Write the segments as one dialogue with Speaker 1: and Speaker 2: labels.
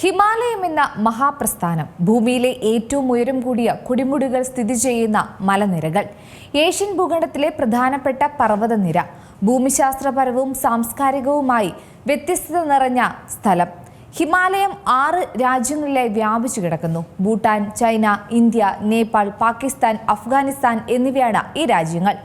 Speaker 1: ഹിമാലയം എന്ന മഹാപ്രസ്ഥാനം ഭൂമിയിലെ ഏറ്റവും ഉയരം കൂടിയ കുടിമുടികൾ സ്ഥിതി ചെയ്യുന്ന മലനിരകൾ. ഏഷ്യൻ ഭൂഖണ്ഡത്തിലെ പ്രധാനപ്പെട്ട പർവതനിര ഭൂമിശാസ്ത്രപരവും സാംസ്കാരികവുമായി വ്യത്യസ്തത നിറഞ്ഞ സ്ഥലം. ഹിമാലയം ആറ് രാജ്യങ്ങളിലായി വ്യാപിച്ചു കിടക്കുന്നു. ഭൂട്ടാൻ ചൈന ഇന്ത്യ നേപ്പാൾ പാകിസ്ഥാൻ അഫ്ഗാനിസ്ഥാൻ എന്നിവയാണ് ഈ രാജ്യങ്ങൾ.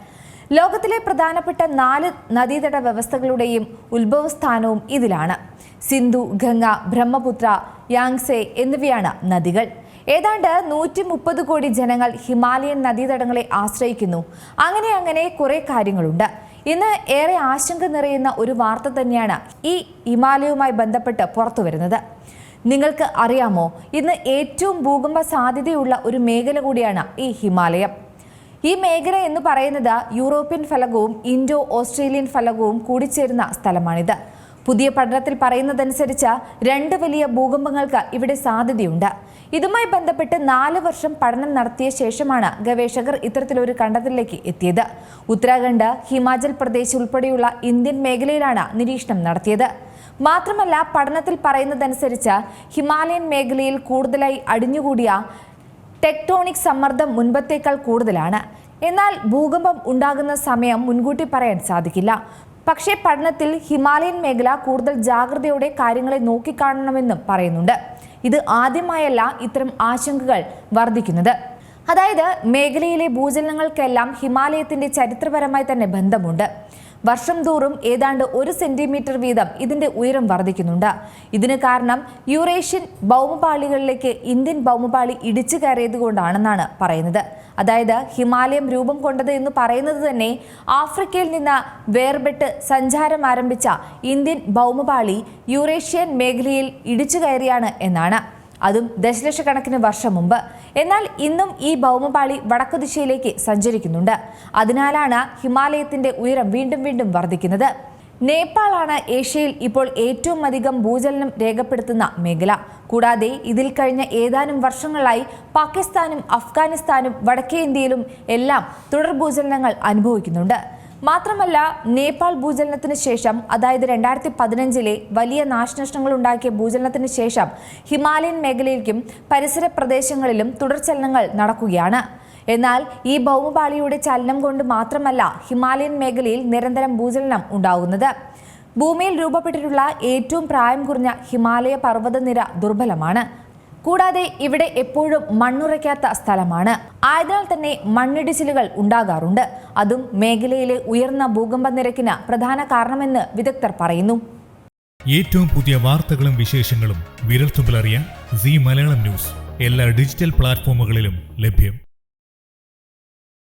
Speaker 1: ലോകത്തിലെ പ്രധാനപ്പെട്ട നാല് നദീതട വ്യവസ്ഥകളുടെയും ഉത്ഭവസ്ഥാനവും ഇതിലാണ്. സിന്ധു ഗംഗ ബ്രഹ്മപുത്ര യാങ്സെ എന്നിവയാണ് നദികൾ. ഏതാണ്ട് നൂറ്റി മുപ്പത് കോടി ജനങ്ങൾ ഹിമാലയൻ നദീതടങ്ങളെ ആശ്രയിക്കുന്നു. അങ്ങനെ അങ്ങനെ കുറേ കാര്യങ്ങളുണ്ട്. ഇന്ന് ഏറെ ആശങ്ക നിറയുന്ന ഒരു വാർത്ത തന്നെയാണ് ഈ ഹിമാലയവുമായി ബന്ധപ്പെട്ട് പുറത്തു വരുന്നത്. നിങ്ങൾക്ക് അറിയാമോ ഇന്ന് ഏറ്റവും ഭൂകമ്പ സാധ്യതയുള്ള ഒരു മേഖല കൂടിയാണ് ഈ ഹിമാലയം. ഈ മേഖല എന്ന് പറയുന്നത് യൂറോപ്യൻ ഫലകവും ഇൻഡോ ഓസ്ട്രേലിയൻ ഫലകവും കൂടിച്ചേരുന്ന സ്ഥലമാണിത്. പുതിയ പഠനത്തിൽ പറയുന്നതനുസരിച്ച് രണ്ട് വലിയ ഭൂകമ്പങ്ങൾക്ക് ഇവിടെ സാധ്യതയുണ്ട്. ഇതുമായി ബന്ധപ്പെട്ട് നാല് വർഷം പഠനം നടത്തിയ ശേഷമാണ് ഗവേഷകർ ഇത്തരത്തിലൊരു കണ്ടെത്തലിലേക്ക് എത്തിയത്. ഉത്തരാഖണ്ഡ് ഹിമാചൽ പ്രദേശ് ഉൾപ്പെടെയുള്ള ഇന്ത്യൻ മേഖലയിലാണ് നിരീക്ഷണം നടത്തിയത്. മാത്രമല്ല പഠനത്തിൽ പറയുന്നതനുസരിച്ച് ഹിമാലയൻ മേഖലയിൽ കൂടുതലായി അടിഞ്ഞുകൂടിയ ടെക്ടോണിക് സമ്മർദ്ദം മുൻപത്തേക്കാൾ കൂടുതലാണ്. എന്നാൽ ഭൂകമ്പം ഉണ്ടാകുന്ന സമയം മുൻകൂട്ടി പറയാൻ സാധിക്കില്ല. പക്ഷേ പഠനത്തിൽ ഹിമാലയൻ മേഖല കൂടുതൽ ജാഗ്രതയോടെ കാര്യങ്ങളെ നോക്കിക്കാണണമെന്നും പറയുന്നുണ്ട്. ഇത് ആദ്യമായല്ല ഇത്തരം ആശങ്കകൾ വർദ്ധിക്കുന്നത്. അതായത് മേഖലയിലെ ഭൂചലനങ്ങൾക്കെല്ലാം ഹിമാലയത്തിന്റെ ചരിത്രപരമായി തന്നെ ബന്ധമുണ്ട്. വർഷം തോറും ഏതാണ്ട് ഒരു സെന്റിമീറ്റർ വീതം ഇതിന്റെ ഉയരം വർദ്ധിക്കുന്നുണ്ട് ഇതിന് കാരണം യൂറേഷ്യൻ ഭൗമപാളികളിലേക്ക് ഇന്ത്യൻ ഭൗമപാളി ഇടിച്ചു കയറിയത് കൊണ്ടാണെന്നാണ് പറയുന്നത്. അതായത് ഹിമാലയം രൂപം കൊണ്ടത് എന്ന് പറയുന്നത് തന്നെ ആഫ്രിക്കയിൽ നിന്ന് വേർപെട്ട് സഞ്ചാരം ആരംഭിച്ച ഇന്ത്യൻ ഭൗമപാളി യൂറേഷ്യൻ മേഖലയിൽ ഇടിച്ചു കയറിയാണ് എന്നാണ്. അതും ദശലക്ഷക്കണക്കിന് വർഷം മുമ്പ്. എന്നാൽ ഇന്നും ഈ ഭൗമപാളി വടക്കു ദിശയിലേക്ക് സഞ്ചരിക്കുന്നുണ്ട്. അതിനാലാണ് ഹിമാലയത്തിന്റെ ഉയരം വീണ്ടും വീണ്ടും വർദ്ധിക്കുന്നത്. നേപ്പാളാണ് ഏഷ്യയിൽ ഇപ്പോൾ ഏറ്റവും അധികം ഭൂചലനം രേഖപ്പെടുത്തുന്ന മേഖല. കൂടാതെ ഇതിൽ കഴിഞ്ഞ ഏതാനും വർഷങ്ങളായി പാകിസ്ഥാനും അഫ്ഗാനിസ്ഥാനും വടക്കേ ഇന്ത്യയിലും എല്ലാം തുടർ ഭൂചലനങ്ങൾ അനുഭവിക്കുന്നുണ്ട്. മാത്രമല്ല നേപ്പാൾ ഭൂചലനത്തിന് ശേഷം അതായത് രണ്ടായിരത്തി പതിനഞ്ചിലെ വലിയ നാശനഷ്ടങ്ങൾ ഉണ്ടാക്കിയ ഭൂചലനത്തിന് ശേഷം ഹിമാലയൻ മേഖലയിലേക്കും പരിസര പ്രദേശങ്ങളിലും തുടർചലനങ്ങൾ നടക്കുകയാണ്. എന്നാൽ ഈ ഭൗമപാളിയുടെ ചലനം കൊണ്ട് മാത്രമല്ല ഹിമാലയൻ മേഖലയിൽ നിരന്തരം ഭൂചലനം ഉണ്ടാകുന്നത് ഭൂമിയിൽ രൂപപ്പെട്ടിട്ടുള്ള ഏറ്റവും പ്രായം കുറഞ്ഞ ഹിമാലയ പർവതനിര ദുർബലമാണ്. കൂടാതെ ഇവിടെ എപ്പോഴും മണ്ണുറയ്ക്കാത്ത സ്ഥലമാണ്. ആയതിനാൽ തന്നെ മണ്ണിടിച്ചിലുകൾ ഉണ്ടാകാറുണ്ട്. അതും മേഖലയിലെ ഉയർന്ന ഭൂകമ്പ നിരക്കിന് പ്രധാന കാരണമെന്ന് വിദഗ്ധർ പറയുന്നു.
Speaker 2: ഏറ്റവും പുതിയ വാർത്തകളും വിശേഷങ്ങളും വിരൽത്തുമ്പിലറിയാൻ സി മലയാളം ന്യൂസ്. എല്ലാ ഡിജിറ്റൽ പ്ലാറ്റ്ഫോമുകളിലും ലഭ്യം.